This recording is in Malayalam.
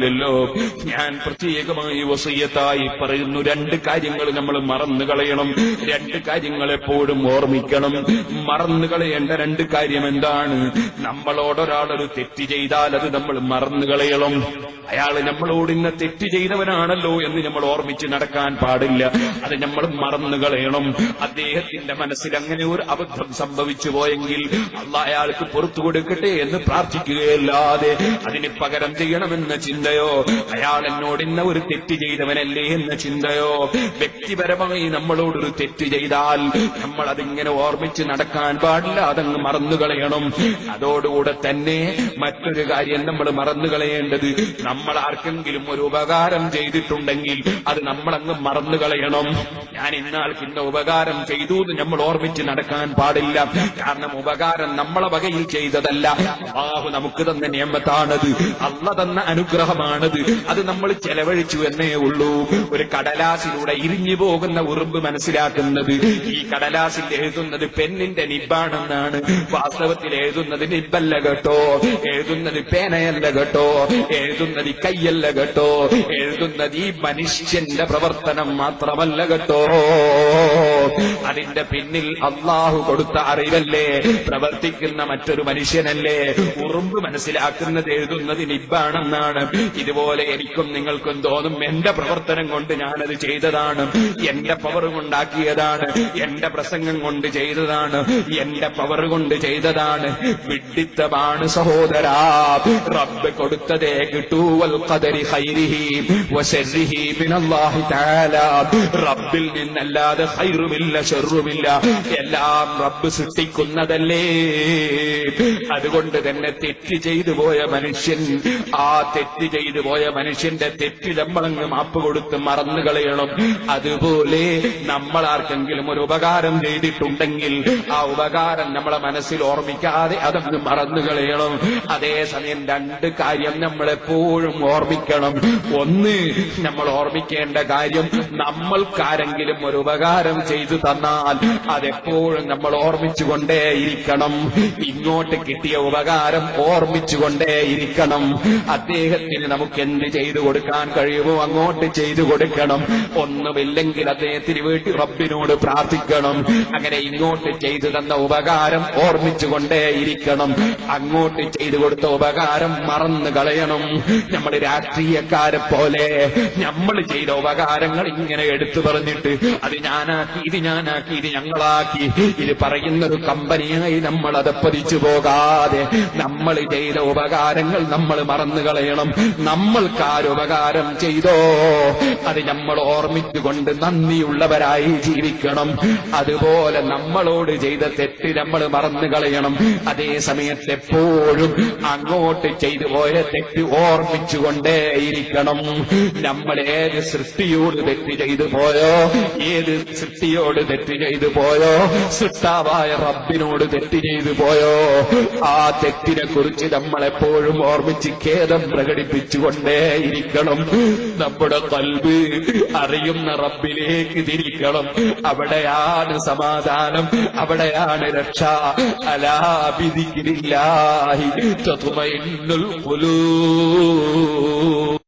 ല്ലോ. ഞാൻ പ്രത്യേകമായി വസീയത്തായി പറയുന്നു. രണ്ട് കാര്യങ്ങൾ നമ്മൾ മറന്നു കളയണം. രണ്ട് കാര്യങ്ങൾ എപ്പോഴും ഓർമ്മിക്കണം. മറന്നു കളയേണ്ട രണ്ട് കാര്യം എന്താണ്? നമ്മളോടൊരാളൊരു തെറ്റ് ചെയ്താൽ അത് നമ്മൾ മറന്നു കളയണം. അയാൾ നമ്മളോട് ഇന്ന തെറ്റ് ചെയ്തവനാണല്ലോ എന്ന് നമ്മൾ ഓർമ്മിച്ച് നടക്കാൻ പാടില്ല. അത് നമ്മൾ മറന്നു കളയണം. അദ്ദേഹത്തിന്റെ മനസ്സിൽ അങ്ങനെ ഒരു അബദ്ധം സംഭവിച്ചു പോയെങ്കിൽ അയാൾക്ക് പുറത്തു കൊടുക്കട്ടെ എന്ന് പ്രാർത്ഥിക്കുകയല്ലാതെ അതിന് പകരം ചെയ്യണമെന്ന ചിന്തയോ? അയാൾ എന്നോട് ഇന്ന ഒരു തെറ്റ് ചെയ്തവനല്ലേ എന്ന ചിന്തയോ? വ്യക്തിപരമായി നമ്മളോടൊരു തെറ്റ് ചെയ്താൽ നമ്മൾ അതിങ്ങനെ ഓർമ്മിച്ച് നടക്കാൻ പാടില്ല അതങ്ങ് മറന്നു കളയണം. അതോടുകൂടെ തന്നെ മറ്റൊരു കാര്യം നമ്മൾ മറന്നു കളയേണ്ടത് നമ്മൾ ആർക്കെങ്കിലും ഒരു ഉപകാരം ചെയ്തിട്ടുണ്ടെങ്കിൽ അത് നമ്മളങ്ങ് മറന്നു കളയണം. ഞാൻ ഇന്നാൾക്ക് ഇന്ന ഉപകാരം ചെയ്തു എന്ന് നമ്മൾ ഓർമ്മിച്ച് നടക്കാൻ പാടില്ല. കാരണം ഉപകാരം നമ്മളെ വകയിൽ ചെയ്തതല്ല. ബാഹു നമുക്ക് തന്ന നിയമത്താണത്. അള്ള തന്ന അനുഗ്രഹമാണത് അത് നമ്മൾ ചെലവഴിച്ചു എന്നേ ഉള്ളൂ. ഒരു കടലാസിലൂടെ ഇരിഞ്ഞു പോകുന്ന ഉറുമ്പ് മനസ്സിലാക്കുന്നത്. ഈ കടലാസിൽ എഴുതുന്നത് പെണ്ണിന്റെ നിബ്ബാണെന്നാണ്. വാസ്തവത്തിൽ എഴുതുന്നത് നിബ്ബല്ല കേട്ടോ. എഴുതുന്നത് പേനയല്ല കേട്ടോ. എഴുതുന്നത് കയ്യല്ല കേട്ടോ. എഴുതുന്നത് ഈ മനുഷ്യന്റെ പ്രവർത്തനം മാത്രമല്ല കേട്ടോ. അതിന്റെ പിന്നിൽ അള്ളാഹു കൊടുത്ത അറിവല്ലേ? പ്രവർത്തിക്കുന്ന മറ്റൊരു മനുഷ്യനല്ലേ? ഉറുമ്പ് മനസ്സിലാക്കുന്നത് എഴുതുന്നത് നിബാണെന്നാണ് ഇതുപോലെ എനിക്കും നിങ്ങൾക്കും തോന്നും എന്റെ പ്രവർത്തനം കൊണ്ട് ഞാനത് ചെയ്തതാണ്. എന്റെ പവർ കൊണ്ടാക്കിയതാണ്. എന്റെ പ്രസംഗം കൊണ്ട് ചെയ്തതാണ്. എന്റെ പവർ കൊണ്ട് ചെയ്തതാണ്. വിഡിത്തമാണ് സഹോദരാ. റബ്ബ് കൊടുത്തതേ റബ്ബിൽ നിന്നല്ലാതെ ഹൈറുമില്ല ചെറുമില്ല എല്ലാം റബ്ബ് സൃഷ്ടിക്കുന്നതല്ലേ? അതുകൊണ്ട് തന്നെ തെറ്റ് ചെയ്തു പോയ മനുഷ്യൻ ആ തെറ്റ് ചെയ്തു പോയ മനുഷ്യന്റെ തെറ്റ് നമ്മളങ്ങ് മാപ്പ് കൊടുത്ത് മറന്നു കളയണം. അതുപോലെ നമ്മൾ ആർക്കെങ്കിലും ഒരു ഉപകാരം ചെയ്തിട്ടുണ്ടെങ്കിൽ ആ ഉപകാരം നമ്മളെ മനസ്സിൽ ഓർമ്മിക്കാതെ അതങ്ങ് മറന്നു കളയണം. അതേസമയം രണ്ട് കാര്യം നമ്മൾ എപ്പോഴും ഓർമ്മിക്കണം. ഒന്ന് നമ്മൾ ഓർമ്മിക്കേണ്ട കാര്യം നമ്മൾക്കാരെങ്കിലും ഒരു ഉപകാരം ചെയ്തു തന്നാൽ അതെപ്പോഴും നമ്മൾ ഓർമ്മിച്ചുകൊണ്ടേയിരിക്കണം ഇങ്ങോട്ട് കിട്ടിയ ഉപകാരം ഓർമ്മിച്ചുകൊണ്ടേയിരിക്കണം അദ്ദേഹത്തിന് നമുക്ക് എന്ത് ചെയ്തു കൊടുക്കാൻ കഴിയുമോ അങ്ങോട്ട് ചെയ്തു കൊടുക്കണം. ഒന്നുമില്ലെങ്കിൽ അദ്ദേഹത്തിന് വേണ്ടി റബ്ബിനോട് പ്രാർത്ഥിക്കണം. അങ്ങനെ ഇങ്ങോട്ട് ചെയ്തു തന്ന ഉപകാരം ഓർമ്മിച്ചുകൊണ്ടേയിരിക്കണം. അങ്ങോട്ട് ചെയ്തു കൊടുത്ത ഉപകാരം മറന്നു കളയണം. നമ്മൾ രാഷ്ട്രീയക്കാരെ പോലെ നമ്മൾ ചെയ്ത ഉപകാരങ്ങൾ ഇങ്ങനെ എടുത്തു പറഞ്ഞിട്ട് അത് ഞാനാക്കി ഇത് ഞാനാക്കി ഇത് ഞങ്ങളാക്കി. ഇത് പറയുന്ന ഒരു കമ്പനിയായി നമ്മൾ അത് പതിച്ചു പോകാതെ നമ്മൾ ചെയ്ത ഉപകാരങ്ങൾ നമ്മൾ മറന്നു കളയണം. നമ്മൾക്കാരുപകാരം ചെയ്തോ? അത് നമ്മൾ ഓർമ്മിച്ചുകൊണ്ട് നന്ദിയുള്ളവരായി ജീവിക്കണം. അതുപോലെ നമ്മളോട് ചെയ്ത തെറ്റ് നമ്മൾ മറന്നു കളയണം. അതേ സമയത്ത് എപ്പോഴും അങ്ങോട്ട് ചെയ്തു പോയ തെറ്റ് ഓർമ്മിച്ചുകൊണ്ടേയിരിക്കണം നമ്മൾ ഏത് സൃഷ്ടിയോട് തെറ്റ് ചെയ്തു പോയോ? ഏത് സൃഷ്ടിയോട് തെറ്റ് ചെയ്തു പോയോ? സൃഷ്ടാവായ റബ്ബിനോട് തെറ്റ് ചെയ്തു പോയോ? ആ തെറ്റിനെ കുറിച്ച് നമ്മളെപ്പോഴും ഓർമ്മിച്ച് ഖേദം പ്രകടിപ്പിച്ചുകൊണ്ടേയിരിക്കണം നമ്മുടെ കൽബ് അറിയുന്ന റബ്ബിലേക്ക് തിരിക്കണം. അവിടെയാണ് സമാധാനം. അവിടെയാണ് രക്ഷ. അലാബിദിക്കില്ലാഹി തതുമൈന്നുൽ ഖുലൂബ്.